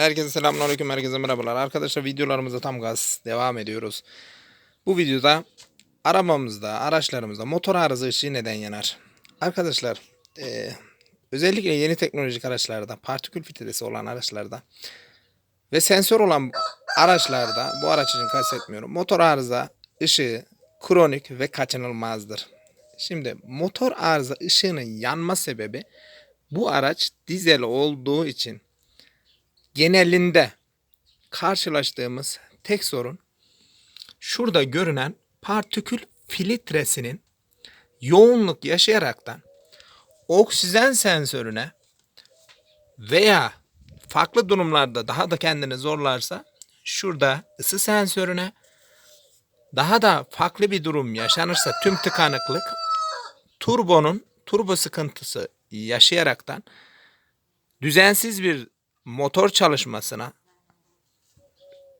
Herkese selamünaleyküm, herkese merhabalar. Arkadaşlar videolarımıza tam gaz devam ediyoruz. Bu videoda arabamızda, araçlarımızda motor arıza ışığı neden yanar? Arkadaşlar eee, özellikle yeni teknolojik araçlarda, partikül filtresi olan araçlarda ve sensör olan araçlarda, bu araç için kastetmiyorum, motor arıza ışığı kronik ve kaçınılmazdır. Şimdi motor arıza ışığının yanma sebebi bu araç dizel olduğu için genelinde karşılaştığımız tek sorun şurada görünen partikül filtresinin yoğunluk yaşayaraktan oksijen sensörüne veya farklı durumlarda daha da kendini zorlarsa şurada ısı sensörüne daha da farklı bir durum yaşanırsa tüm tıkanıklık turbonun turbo sıkıntısı yaşayaraktan düzensiz bir motor çalışmasına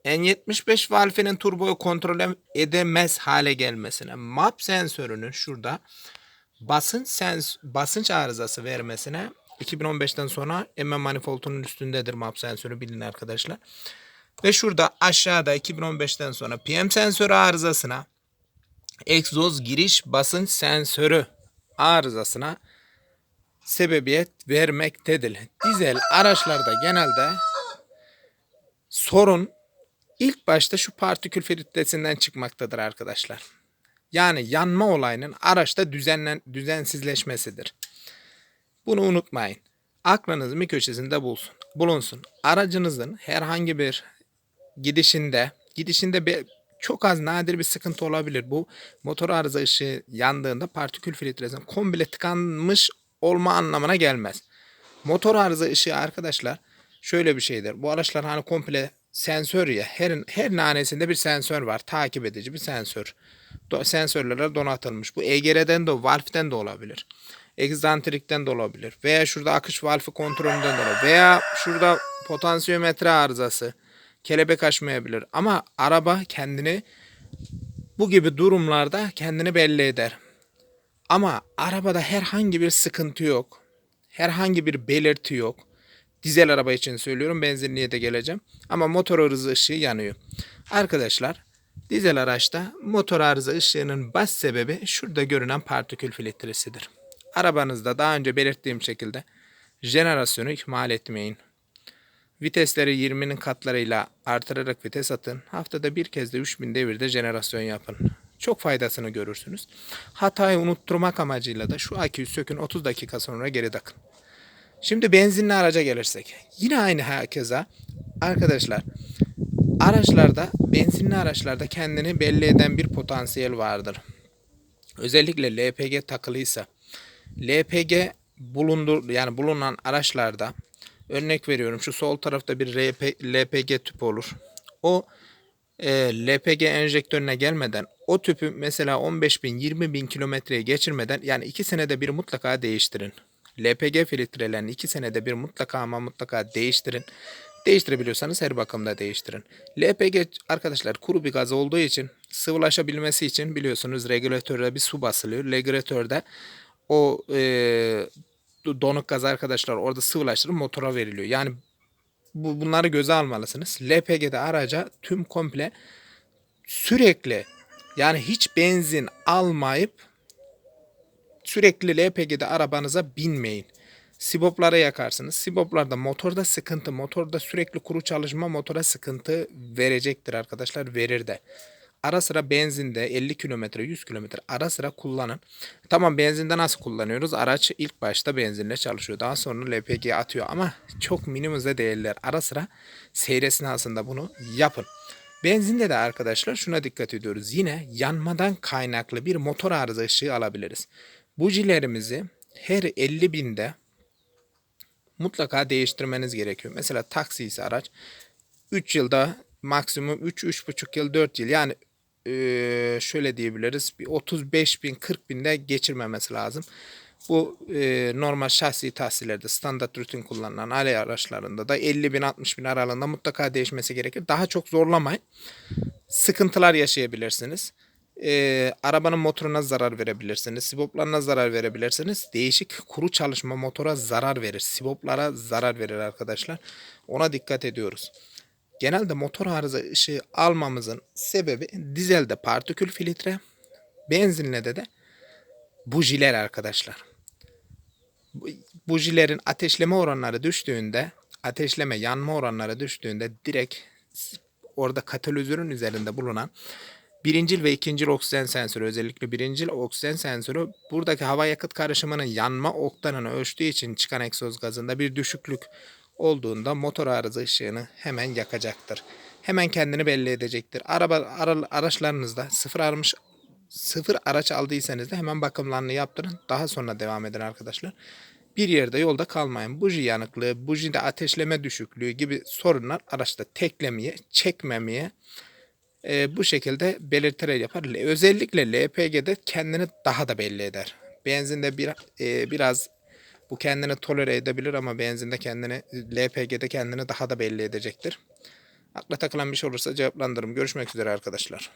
N75 valfinin turboyu kontrol edemez hale gelmesine MAP sensörünün şurada basınç sens basınç arızası vermesine 2015'ten sonra MM manifoldunun üstündedir MAP sensörü bilin arkadaşlar. Ve şurada aşağıda 2015'ten sonra PM sensörü arızasına egzoz giriş basınç sensörü arızasına sebebiyet vermektedir. Dizel araçlarda genelde sorun ilk başta şu partikül filtresinden çıkmaktadır arkadaşlar. Yani yanma olayının araçta düzenlen, düzensizleşmesidir. Bunu unutmayın. Aklınızın bir köşesinde bulsun, bulunsun. Aracınızın herhangi bir gidişinde, gidişinde bir, çok az nadir bir sıkıntı olabilir. Bu motor arıza ışığı yandığında partikül filtresinin komple tıkanmış olma anlamına gelmez. Motor arıza ışığı arkadaşlar şöyle bir şeydir. Bu araçlar hani komple sensör ya her, her nanesinde bir sensör var. Takip edici bir sensör. Do, sensörlere donatılmış. Bu EGR'den de valften de olabilir. Egzantrikten de olabilir. Veya şurada akış valfi kontrolünden de olabilir. Veya şurada potansiyometre arızası. Kelebek açmayabilir. Ama araba kendini bu gibi durumlarda kendini belli eder. Ama arabada herhangi bir sıkıntı yok. Herhangi bir belirti yok. Dizel araba için söylüyorum. Benzinliğe de geleceğim. Ama motor arıza ışığı yanıyor. Arkadaşlar dizel araçta motor arıza ışığının baş sebebi şurada görünen partikül filtresidir. Arabanızda daha önce belirttiğim şekilde jenerasyonu ihmal etmeyin. Vitesleri 20'nin katlarıyla artırarak vites atın. Haftada bir kez de 3000 devirde jenerasyon yapın. Çok faydasını görürsünüz. Hatayı unutturmak amacıyla da şu aküyü sökün 30 dakika sonra geri takın. Şimdi benzinli araca gelirsek. Yine aynı herkese arkadaşlar araçlarda benzinli araçlarda kendini belli eden bir potansiyel vardır. Özellikle LPG takılıysa LPG bulundur yani bulunan araçlarda örnek veriyorum şu sol tarafta bir LP, LPG tüpü olur. O e, LPG enjektörüne gelmeden o tüpü mesela 15 bin 20 bin kilometreye geçirmeden yani 2 senede bir mutlaka değiştirin. LPG filtrelerini 2 senede bir mutlaka ama mutlaka değiştirin. Değiştirebiliyorsanız her bakımda değiştirin. LPG arkadaşlar kuru bir gaz olduğu için sıvılaşabilmesi için biliyorsunuz regülatörde bir su basılıyor. Regülatörde o e, donuk gaz arkadaşlar orada sıvılaştırıp motora veriliyor. Yani bu, bunları göze almalısınız. LPG'de araca tüm komple sürekli yani hiç benzin almayıp sürekli LPG'de arabanıza binmeyin. Siboplara yakarsınız. Siboplarda motorda sıkıntı, motorda sürekli kuru çalışma motora sıkıntı verecektir arkadaşlar. Verir de. Ara sıra benzinde 50 kilometre 100 kilometre ara sıra kullanın. Tamam benzinde nasıl kullanıyoruz? Araç ilk başta benzinle çalışıyor. Daha sonra LPG atıyor ama çok minimize değerler. Ara sıra seyir esnasında bunu yapın. Benzinde de arkadaşlar şuna dikkat ediyoruz. Yine yanmadan kaynaklı bir motor arıza ışığı alabiliriz. Bujilerimizi her 50 binde mutlaka değiştirmeniz gerekiyor. Mesela taksi ise araç 3 yılda maksimum 3 3,5 yıl 4 yıl yani şöyle diyebiliriz bir 35 bin 40 binde geçirmemesi lazım. Bu e, normal şahsi tahsillerde standart rutin kullanılan aile araçlarında da 50 bin 60 bin aralığında mutlaka değişmesi gerekir. Daha çok zorlamayın. Sıkıntılar yaşayabilirsiniz. e, arabanın motoruna zarar verebilirsiniz. Siboplarına zarar verebilirsiniz. Değişik kuru çalışma motora zarar verir. Siboplara zarar verir arkadaşlar. Ona dikkat ediyoruz. Genelde motor arıza ışığı almamızın sebebi dizelde partikül filtre, benzinle de de bujiler arkadaşlar. Bu- Bujilerin ateşleme oranları düştüğünde, ateşleme yanma oranları düştüğünde direkt orada katalizörün üzerinde bulunan birincil ve ikincil oksijen sensörü özellikle birincil oksijen sensörü buradaki hava yakıt karışımının yanma oktanını ölçtüğü için çıkan egzoz gazında bir düşüklük olduğunda motor arıza ışığını hemen yakacaktır. Hemen kendini belli edecektir. Araba ara- araçlarınızda sıfır aramış sıfır araç aldıysanız da hemen bakımlarını yaptırın. Daha sonra devam edin arkadaşlar. Bir yerde yolda kalmayın. Buji yanıklığı, bujide ateşleme düşüklüğü gibi sorunlar araçta teklemeye, çekmemeye e, bu şekilde belirtiler yapar. Özellikle LPG'de kendini daha da belli eder. Benzinde bir, e, biraz bu kendini tolere edebilir ama benzinde kendini LPG'de kendini daha da belli edecektir. Akla takılan bir şey olursa cevaplandırırım. Görüşmek üzere arkadaşlar.